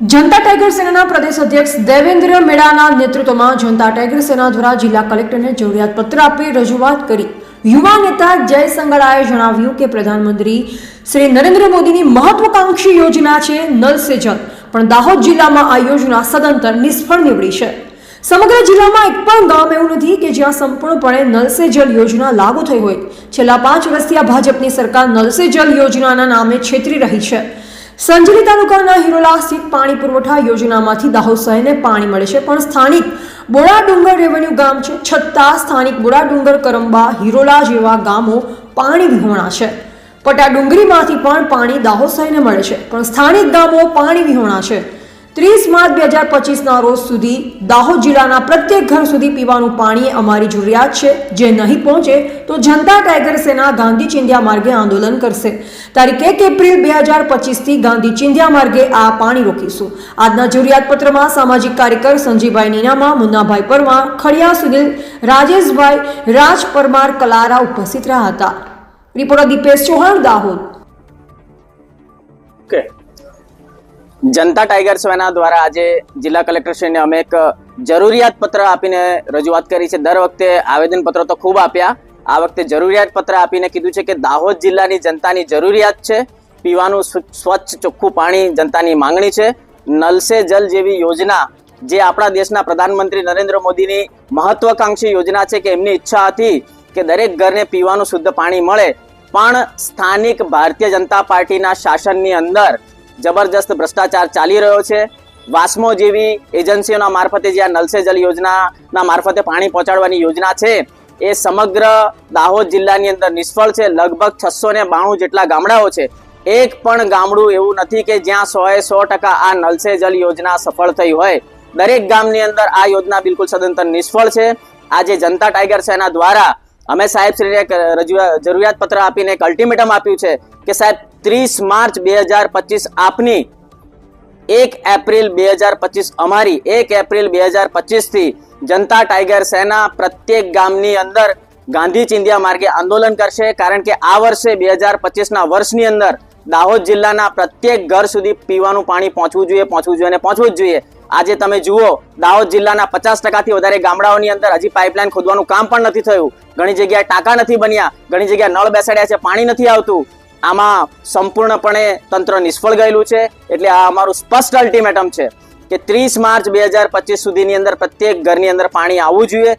જનતા tiger સેનાના પ્રદેશ અધ્યક્ષ દેવેન્દ્ર મેડાના નેતૃત્વમાં જનતા ટાઈગર સેના દ્વારા જિલ્લા કલેક્ટરને જરૂરિયાત પત્ર આપી રજૂઆત કરી. યુવા નેતા જય સંગળાએ જણાવ્યું કે પ્રધાનમંત્રી શ્રી નરેન્દ્ર મોદીની મહત્વકાંક્ષી યોજના છે નલ સે જલ, પણ દાહોદ જિલ્લામાં આ યોજના સદંતર નિષ્ફળ નીવડી છે. સમગ્ર જિલ્લામાં એક પણ ગામ એવું નથી કે જ્યાં સંપૂર્ણપણે નલ સે જલ યોજના લાગુ થઈ હોય. છેલ્લા પાંચ વર્ષથી આ ભાજપની સરકાર નલ સે જલ યોજનાના નામે છેતરી રહી છે. સંજલી તાલુકાના હિરોલા સ્થિત પાણી પુરવઠા યોજનામાંથી દાહોદ શહેરને પાણી મળે છે. પણ સ્થાનિક બોડા ડુંગર રેવન્યુ ગામ છે. છતાં સ્થાનિક બોડા ડુંગર કરંબા હિરોલા જેવા ગામો પાણી વિહોણા છે. પટા ડુંગરીમાંથી પણ પાણી દાહોદ શહેરને મળે છે. પણ સ્થાનિક ગામો પાણી વિહોણા છે. ત્રીસ માર્ચ બે હજાર પચીસના રોજ સુધી દાહોદ જિલ્લાના પ્રત્યેક ઘર સુધી પીવાનું પાણી અમારી જરૂરિયાત છે. જે નહીં પહોંચે તો જનતા ટાઈગર સેના ગાંધી ચિંધ્યા માર્ગે આંદોલન કરશે. તારીખ એક એપ્રિલ બે હજાર પચીસથી ગાંધી ચિંધ્યા માર્ગે આ પાણી રોકીશું. આજના જરૂરિયાત પત્રમાં સામાજિક કાર્યકર સંજીભાઈ નીનામા, મુન્નાભાઈ પરમાર, ખડિયા સુનિલ, રાજેશભાઈ, રાજ પરમાર, કલારા ઉપસ્થિત રહ્યા હતા. રિપોર્ટર દીપેશ ચૌહાણ, દાહોદ. જનતા ટાઈગર સેના દ્વારા આજે જિલ્લા કલેક્ટરશ્રીને અમે એક જરૂરિયાત પત્ર આપીને રજૂઆત કરી છે. દર વખતે આવેદન પત્રો તો ખૂબ આપ્યા. આ વખતે જરૂરિયાત પત્ર આપીને કીધું છે કે દાહોદ જિલ્લાની જનતાની જરૂરિયાત છે. પીવાનું સ્વ- સ્વચ્છ ચોખ્ખું પાણી જનતાની માંગણી છે. નલ સે જલ જેવી યોજના જે આપણા દેશના પ્રધાનમંત્રી નરેન્દ્ર મોદીની મહત્વાકાંક્ષી યોજના છે કે એમની ઈચ્છા હતી કે દરેક ઘરને પીવાનું શુદ્ધ પાણી મળે. પણ સ્થાનિક ભારતીય જનતા પાર્ટીના શાસનની અંદર જબરજસ્ત ભ્રષ્ટાચાર ચાલી રહ્યો છે. વાસ્મો જેવી એજન્સીઓના મારફતે જે આ નલ જલ યોજનાના મારફતે પાણી પહોંચાડવાની યોજના છે, એ સમગ્ર દાહોદ જિલ્લાની અંદર નિષ્ફળ છે. લગભગ છસો ને બાણું જેટલા ગામડાઓ છે. એક પણ ગામડું એવું નથી કે જ્યાં સો એ સો ટકા આ નલ સે જલ યોજના સફળ થઈ હોય. દરેક ગામની અંદર આ યોજના બિલકુલ સદંતર નિષ્ફળ છે. આજે જનતા ટાઈગર સેના દ્વારા અમે સાહેબ શ્રીને જરૂરિયાત પત્ર આપીને એક અલ્ટિમેટમ આપ્યું છે કે સાહેબ, ત્રીસ માર્ચ બે હજાર પચીસ આપની એક એપ્રિલ બે હજાર પચીસ અમારી એક એપ્રિલ બે હજાર પચીસથી જનતા ટાઈગર સેના પ્રત્યેક ગામની અંદર ગાંધી ચિંધિયા માર્ગે આંદોલન કરશે. કારણ કે આ વર્ષે બે હજાર પચીસના વર્ષની અંદર દાહોદ જિલ્લાના પ્રત્યેક ઘર સુધી પીવાનું પાણી પહોંચવું જોઈએ પહોંચવું જોઈએ અને પહોંચવું જ જોઈએ. આજે તમે જુઓ, દાહોદ જિલ્લાના પચાસ ટકાથી વધારે ગામડાઓની અંદર હજી પાઇપલાઇન ખોદવાનું કામ પણ નથી થયું. ઘણી જગ્યાએ ટાંકા નથી બન્યા, ઘણી જગ્યાએ નળ બેસાડ્યા છે, પાણી નથી આવતું. આમાં સંપૂર્ણપણે તંત્ર નિષ્ફળ ગયેલું છે. એટલે આ અમારું સ્પષ્ટ અલ્ટિમેટમ છે કે ત્રીસ માર્ચ બે હજાર પચીસ સુધીની અંદર પ્રત્યેક ઘરની અંદર પાણી આવવું જોઈએ.